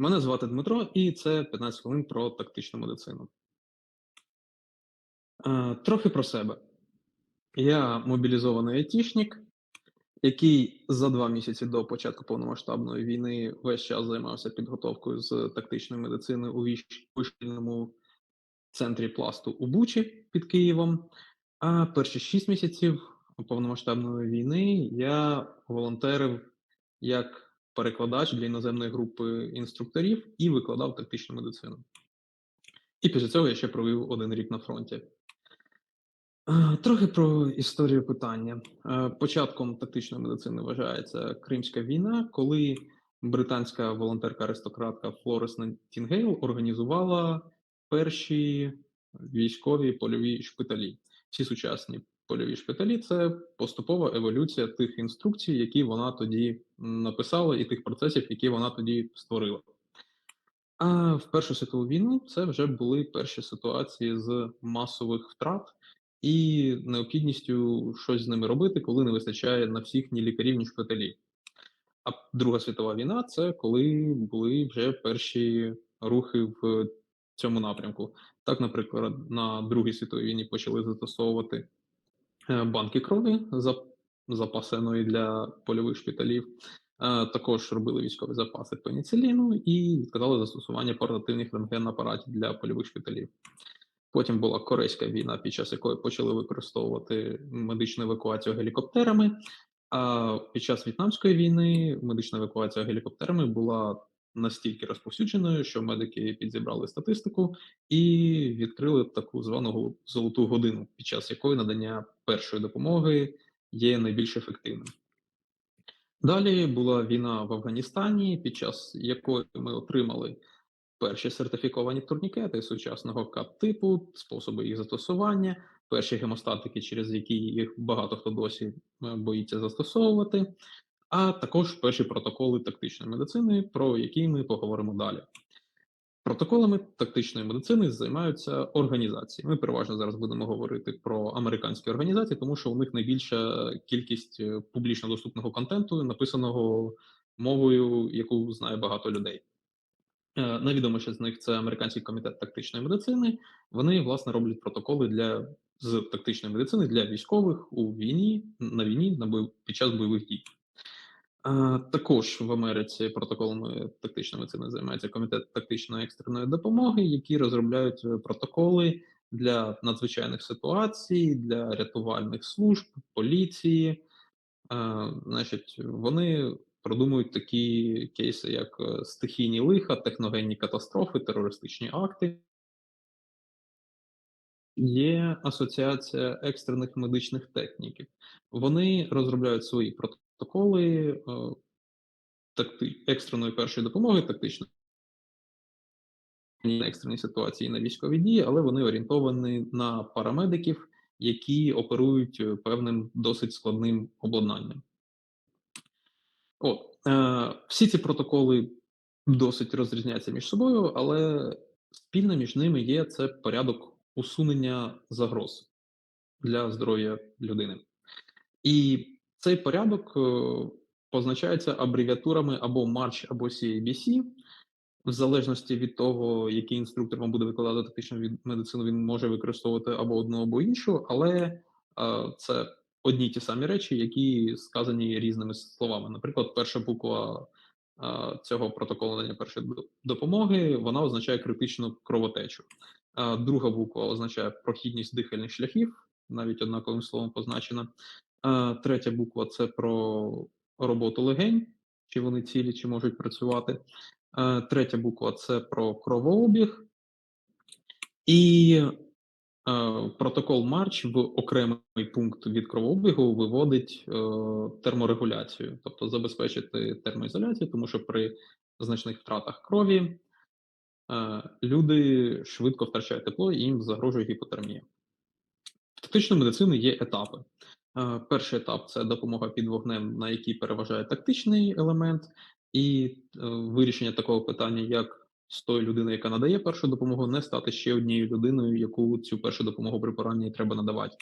Мене звати Дмитро, і це 15 хвилин про тактичну медицину. Е, Трохи про себе. Я мобілізований айтішник, який за два місяці до початку повномасштабної війни весь час займався підготовкою з тактичної медицини у віщ- центрі пласту у Бучі під Києвом. А перші шість місяців повномасштабної війни я волонтерив як перекладач для іноземної групи інструкторів і викладав тактичну медицину. І після цього я ще провів один рік на фронті. Е, Трохи про історію питання. Е, Початком тактичної медицини вважається Кримська війна, коли британська волонтерка-аристократка Флорес Найтінгейл організувала перші військові польові шпиталі. Всі сучасні польові шпиталі це поступова еволюція тих інструкцій, які вона тоді написала, і тих процесів, які вона тоді створила. А в Першу світову війну це вже були перші ситуації з масових втрат і необхідністю щось з ними робити, коли не вистачає на всіх ні лікарів, ні шпиталів. А Друга світова війна це коли були вже перші рухи в цьому напрямку. Так, наприклад, на Другій світовій війні почали застосовувати е, банки крові за- запасеної для польових шпиталів. Е, Також робили військові запаси пеніциліну і відказали застосування портативних рентген-апаратів для польових шпиталів. Потім була Корейська війна, під час якої почали використовувати медичну евакуацію гелікоптерами. А під час В'єтнамської війни медична евакуація гелікоптерами була настільки розповсюдженою, що медики підзібрали статистику і відкрили таку звану золоту годину, під час якої надання першої допомоги є найбільш ефективним. Далі була війна в Афганістані, під час якої ми отримали перші сертифіковані турнікети сучасного КАП-типу, способи їх застосування, перші гемостатики, через які їх багато хто досі е, боїться застосовувати, а також перші протоколи тактичної медицини, про які ми поговоримо далі. Протоколами тактичної медицини займаються організації. Ми переважно зараз будемо говорити про американські організації, тому що у них найбільша кількість е, публічно доступного контенту, написаного мовою, яку знає багато людей. Е, Найвідоміше з них це Американський комітет тактичної медицини. Вони власне роблять протоколи для з тактичної медицини для військових у війні на війні на бой, під час бойових дій. Також в Америці протоколами тактичної медицини займається комітет тактичної екстреної допомоги, які розробляють е, протоколи для надзвичайних ситуацій, для рятувальних служб, поліції. Значить, вони продумують такі кейси, як е, стихійні лиха, техногенні катастрофи, терористичні акти. Є асоціація екстрених медичних техніків. Вони розробляють свої протоколи е, такти, екстреної першої допомоги, тактичної на екстрені ситуації на військові дії, але вони орієнтовані на парамедиків, які оперують е, певним досить складним обладнанням. От, е, всі ці протоколи досить розрізняються між собою, але спільне між ними є це порядок усунення загроз для здоров'я людини. І цей порядок е, позначається абревіатурами або MARCH, або CABC. В залежності від того, який інструктор вам буде викладати тактичну медицину, він може використовувати або одну, або іншу, але е, це одні ті самі речі, які сказані різними словами. Наприклад, перша буква е, цього протоколу надання першої допомоги вона означає критичну кровотечу. Друга буква означає прохідність дихальних шляхів, навіть однаковим словом позначена. Е, Третя буква це про роботу легень, чи вони цілі, чи можуть працювати. Е, Третя буква це про кровообіг. І е, протокол Марч в окремий пункт від кровообігу виводить е, терморегуляцію, тобто забезпечити термоізоляцію, тому що при значних втратах крові е, люди швидко втрачають тепло і їм загрожує гіпотермія. В тактичної медицини є етапи. Е, Перший етап це допомога під вогнем, на якій переважає тактичний елемент, і е, вирішення такого питання, як з тої людини, яка надає першу допомогу, не стати ще однією людиною, яку цю першу допомогу при пораненні треба надавати.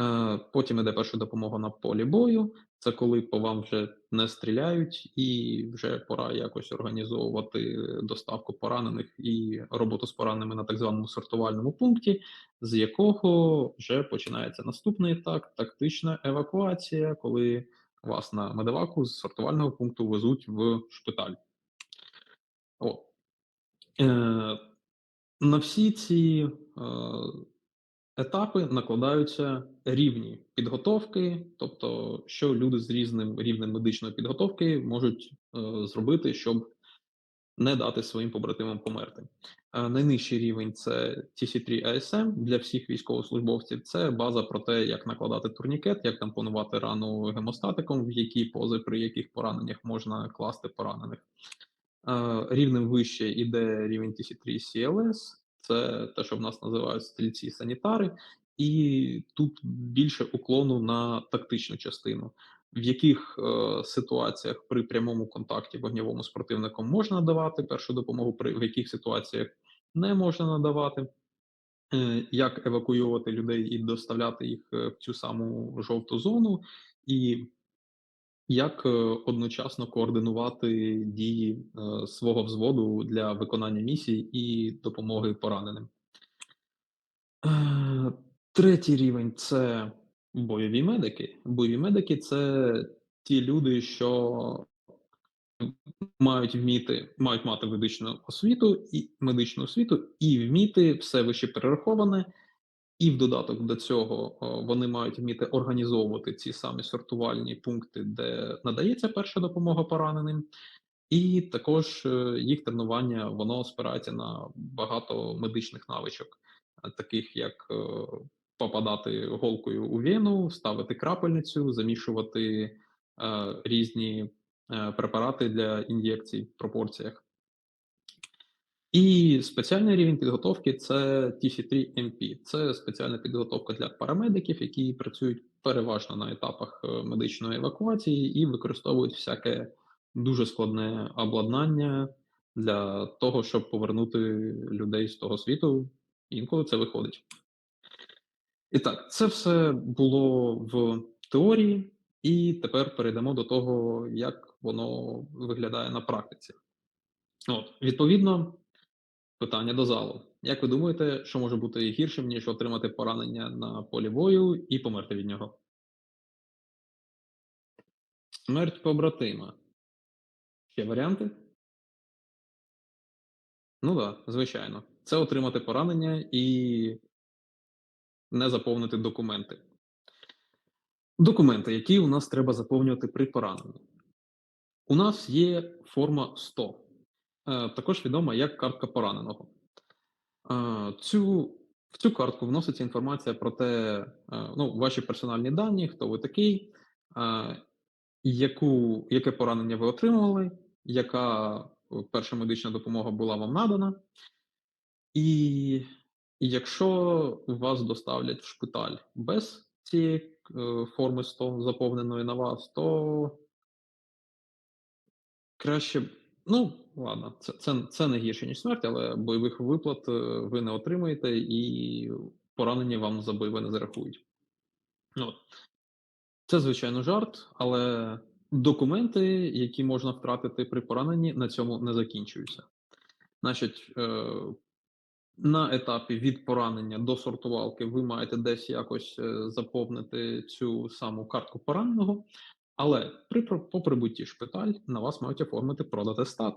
Е, потім іде перша допомога на полі бою. Це коли по вам вже не стріляють, і вже пора якось організовувати доставку поранених і роботу з пораненими на так званому сортувальному пункті, з якого вже починається наступний етап тактична евакуація, коли вас на медеваку з сортувального пункту везуть в шпиталь. От. Е, на всі ці е, етапи накладаються рівні підготовки, тобто, що люди з різним рівнем медичної підготовки можуть е, зробити, щоб не дати своїм побратимам померти. Е, найнижчий рівень це TC3 ASM для всіх військовослужбовців. Це база про те, як накладати турнікет, як тампонувати рану гемостатиком, в які пози при яких пораненнях можна класти поранених. Е, рівнем вище іде рівень TC3 CLS, це те, що в нас називають стрільці-санітари, і тут більше уклону на тактичну частину, в яких е, ситуаціях при прямому контакті вогневому з противником можна надавати першу допомогу, при в яких ситуаціях не можна надавати. Е, як евакуювати людей і доставляти їх е, в цю саму жовту зону, і як, е, одночасно координувати дії, е, свого взводу для виконання місій і допомоги пораненим? Е, третій рівень це бойові медики. Бойові медики це ті люди, що мають вміти мають мати медичну освіту і медичну освіту, і вміти все вище перераховане і в додаток до цього вони мають вміти організовувати ці самі сортувальні пункти, де надається перша допомога пораненим, і також е, їх тренування воно спирається на багато медичних навичок, е, таких як е, попадати голкою у вену, ставити крапельницю, замішувати різні препарати для ін'єкцій в пропорціях. І спеціальний рівень підготовки це TC3MP. Це спеціальна підготовка для парамедиків, які працюють переважно на етапах е, медичної евакуації і використовують всяке дуже складне обладнання для того, щоб повернути людей з того світу. Інколи це виходить. І так, це все було в теорії, і тепер перейдемо до того, як воно виглядає на практиці. От, Відповідно, Питання до залу. Як ви думаєте, що може бути гіршим, ніж отримати поранення на полі бою і померти від нього? Смерть побратима. Ще варіанти? Ну так, да, звичайно. Це отримати поранення і не заповнити документи. Документи, які у нас треба заповнювати при пораненні. У нас є форма 100. Е, також відома як картка пораненого. Е, цю, В цю картку вноситься інформація про те, е, ну, ваші персональні дані, хто ви такий, яку, яке поранення ви отримували, яка перша медична допомога була вам надана. І якщо вас доставлять в шпиталь без цієї форми 100 заповненої на вас, то краще Ну, ладно, це це, це не гірше, ніж смерть, але бойових виплат е, ви не отримаєте і поранення вам за бойове не зарахують. Ну, Це, звичайно, жарт, але документи, які можна втратити при пораненні, на цьому не закінчуються. Значить, е, на етапі від поранення до сортувалки ви маєте десь якось е, заповнити цю саму картку пораненого. Але при по прибутті шпиталь на вас мають оформити продатестат.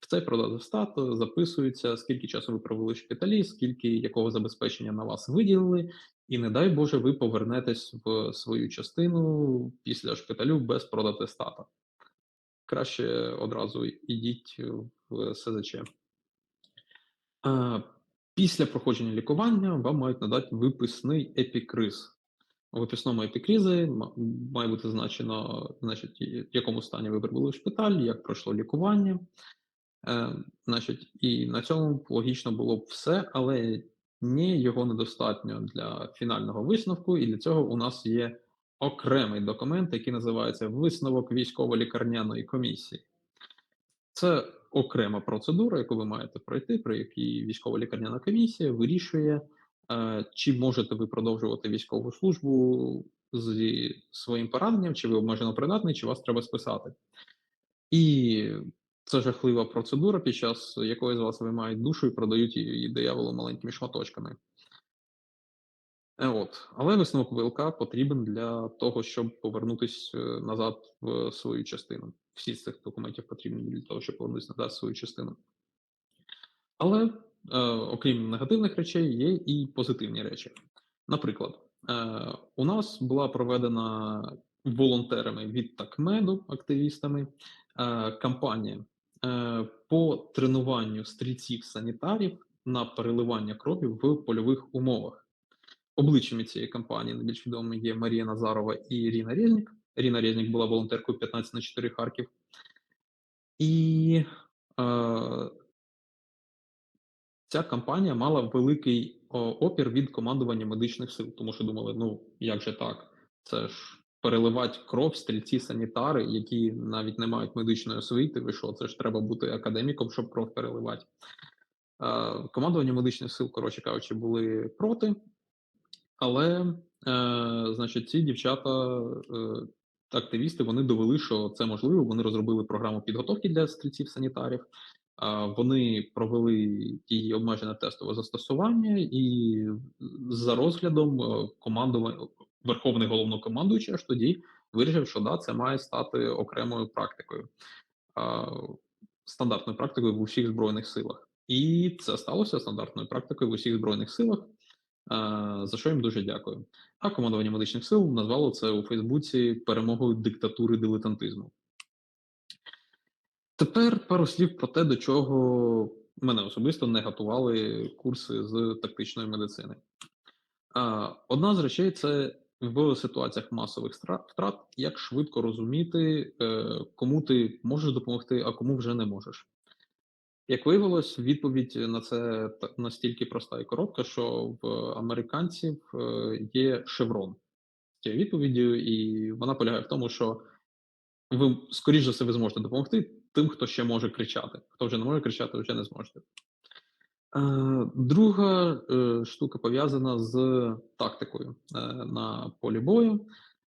В цей продатестат записується, скільки часу ви провели в шпиталі, скільки якого забезпечення на вас виділили, і не дай Боже, ви повернетесь в свою частину після шпиталю без продатестата. Краще одразу йдіть в СЗЧ. Після проходження лікування вам мають надати виписний епікриз. У виписному епікрізи має бути значено, значить, в якому стані ви прибули в шпиталь, як пройшло лікування. Е, значить, І на цьому логічно було б все, але ні, його недостатньо для фінального висновку, і для цього у нас є окремий документ, який називається Висновок військово-лікарняної комісії. Це окрема процедура, яку ви маєте пройти, при якій військово-лікарняна комісія вирішує. Е, чи можете ви продовжувати військову службу зі своїм пораненням, чи ви обмежено придатний, чи вас треба списати. І це жахлива процедура, під час якої з вас виймають душу і продають її дияволу маленькими шматочками. Е, от. Але висновок ВЛК потрібен для того, щоб повернутись, е, назад в свою частину. Всі з цих документів потрібні для того, щоб повернутися назад в свою частину. Але, е, окрім негативних речей, є і позитивні речі. Наприклад, е, у нас була проведена волонтерами від ТАКМЕДу, активістами, е, кампанія е, по тренуванню стрільців-санітарів на переливання крові в польових умовах. Обличчями цієї кампанії найбільш відомими є Марія Назарова і Ірина Резнік. Ірина Резнік була волонтеркою 15 на 4 Харків. І е, ця кампанія мала великий опір від командування медичних сил, тому що думали, ну як же так? Це ж переливати кров стрільці-санітари, які навіть не мають медичної освіти. Ви що, це ж треба бути академіком, щоб кров переливати. Е, командування медичних сил, коротше кажучи, були проти. Але, е, значить, ці дівчата, е, активісти, вони довели, що це можливо. Вони розробили програму підготовки для стрільців-санітарів. А, Вони провели її обмежене тестове застосування, і за розглядом е, командування Верховний головнокомандуючий аж тоді вирішив, що да, це має стати окремою практикою, стандартною практикою в усіх збройних силах. І це сталося стандартною практикою в усіх збройних силах. За що їм дуже дякую. А командування медичних сил назвало це у Фейсбуці перемогою диктатури дилетантизму. Тепер пару слів про те, до чого мене особисто не готували курси з тактичної медицини. Одна з речей це в ситуаціях масових втрат, як швидко розуміти, е, кому ти можеш допомогти, а кому вже не можеш. Як виявилось, відповідь на це настільки проста і коротка, що в американців е, є шеврон цією відповіддю, і вона полягає в тому, що ви, скоріш за все, ви зможете допомогти тим, хто ще може кричати. Хто вже не може кричати, вже не зможете. Е, друга е, штука пов'язана з тактикою на полі бою.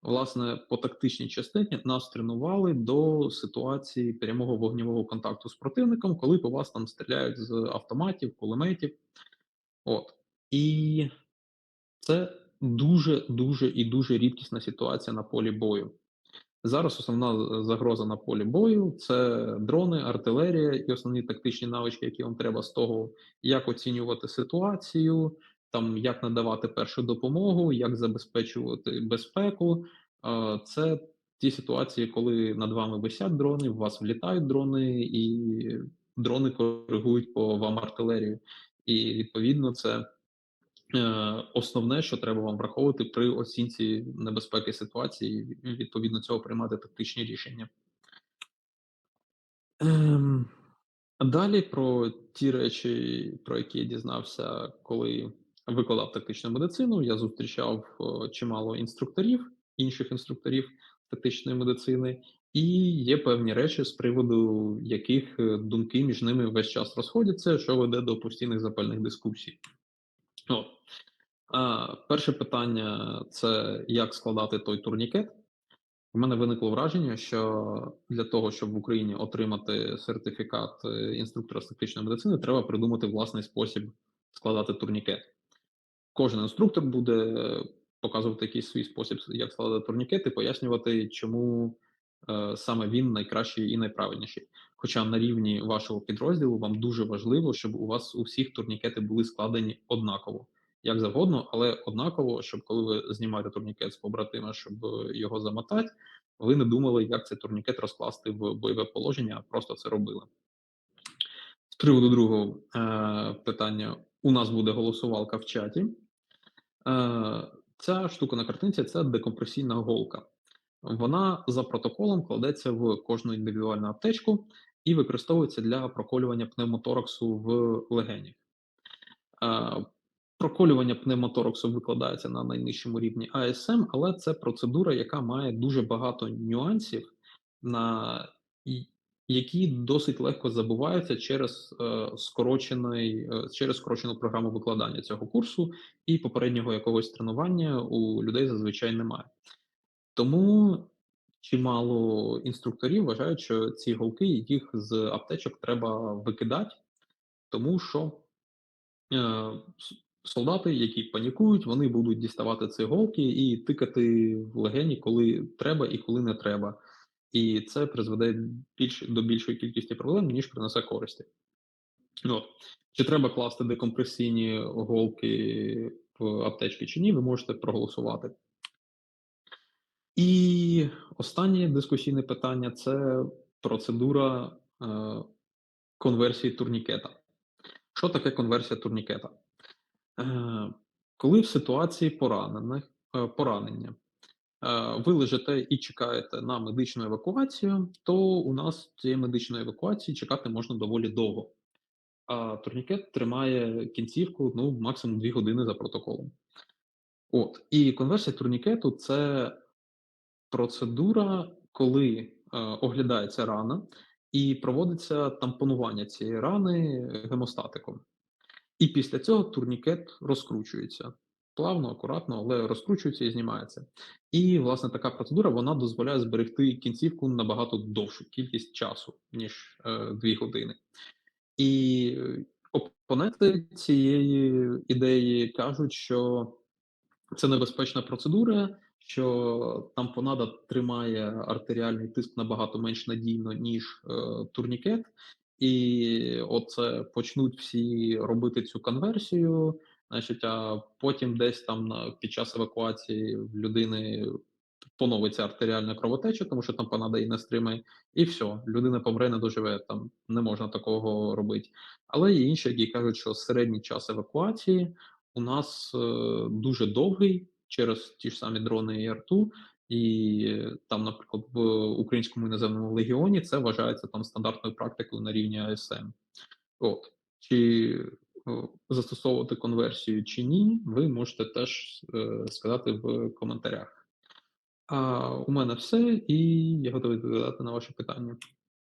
Власне, по тактичній частині нас тренували до ситуації прямого вогневого контакту з противником, коли по вас там стріляють з автоматів, кулеметів. От. І це дуже, дуже і дуже рідкісна ситуація на полі бою. Зараз основна загроза на полі бою це дрони, артилерія і основні тактичні навички, які вам треба з того, як оцінювати ситуацію, там як надавати першу допомогу, як забезпечувати безпеку. Це ті ситуації, коли над вами висять дрони, в вас влітають дрони, і дрони коригують по вам артилерію. І відповідно це е, основне, що треба вам враховувати при оцінці небезпеки ситуації, і відповідно цього приймати тактичні рішення. Ем, Далі про ті речі, про які я дізнався, коли викладав тактичну медицину, я зустрічав е, чимало інструкторів, інших інструкторів тактичної медицини, і є певні речі, з приводу яких е, думки між ними весь час розходяться, що веде до постійних запальних дискусій. А, Перше питання це як складати той турнікет. У мене виникло враження, що для того, щоб в Україні отримати сертифікат е, інструктора з тактичної медицини, треба придумати власний спосіб складати турнікет. Кожен інструктор буде показувати якийсь свій спосіб, як складати турнікет, і пояснювати, чому е, саме він найкращий і найправильніший. Хоча на рівні вашого підрозділу вам дуже важливо, щоб у вас у всіх турнікети були складені однаково, як завгодно, але однаково, щоб коли ви знімаєте турнікет з побратима, щоб його замотати, ви не думали, як цей турнікет розкласти в бойове положення, а просто це робили. З приводу другого е, питання: у нас буде голосувалка в чаті. Е, Ця штука на картинці це декомпресійна голка. Вона за протоколом кладеться в кожну індивідуальну аптечку і використовується для проколювання пневмотораксу в легені. Проколювання пневмотораксу викладається на найнижчому рівні АСМ, але це процедура, яка має дуже багато нюансів, на які досить легко забуваються через, е, скорочений е, через скорочену програму викладання цього курсу, і попереднього якогось тренування у людей зазвичай немає. Тому чимало інструкторів вважають, що ці голки, їх з аптечок треба викидати, тому що, е, солдати, які панікують, вони будуть діставати ці голки і тикати в легені, коли треба і коли не треба. І це призведе більш до більшої кількості проблем, ніж принесе користі. От. Чи треба класти декомпресійні голки в аптечки чи ні, ви можете проголосувати. І останнє дискусійне питання це процедура, е, конверсії турнікета. Що таке конверсія турнікета? Е, коли в ситуації поранених е, поранення, е, ви лежите і чекаєте на медичну евакуацію, то у нас цієї медичної евакуації чекати можна доволі довго. А турнікет тримає кінцівку, ну, максимум 2 години за протоколом. От. І конверсія турнікету це процедура, коли, е, оглядається рана і проводиться тампонування цієї рани гемостатиком. І після цього турнікет розкручується. Плавно, акуратно, але розкручується і знімається. І, власне, така процедура вона дозволяє зберегти кінцівку набагато довшу кількість часу, ніж, е, 2 години. І опоненти цієї ідеї кажуть, що це небезпечна процедура, що тампонада тримає артеріальний тиск набагато менш надійно, ніж, е, турнікет. І оце почнуть всі робити цю конверсію, значить, а потім десь там під час евакуації в людини поновиться артеріальна кровотеча, тому що тампонада її не стримає, і всьо, людина помре, не доживе, там не можна такого робити. Але є інші, які кажуть, що середній час евакуації у нас, е, дуже довгий через ті ж самі дрони і РТУ, і там, наприклад, в Українському іноземному легіоні це вважається там стандартною практикою на рівні АСМ. От. Чи, е, застосовувати конверсію чи ні, ви можете теж, е, сказати в коментарях. А у мене все, і я готовий відповідати на ваші питання.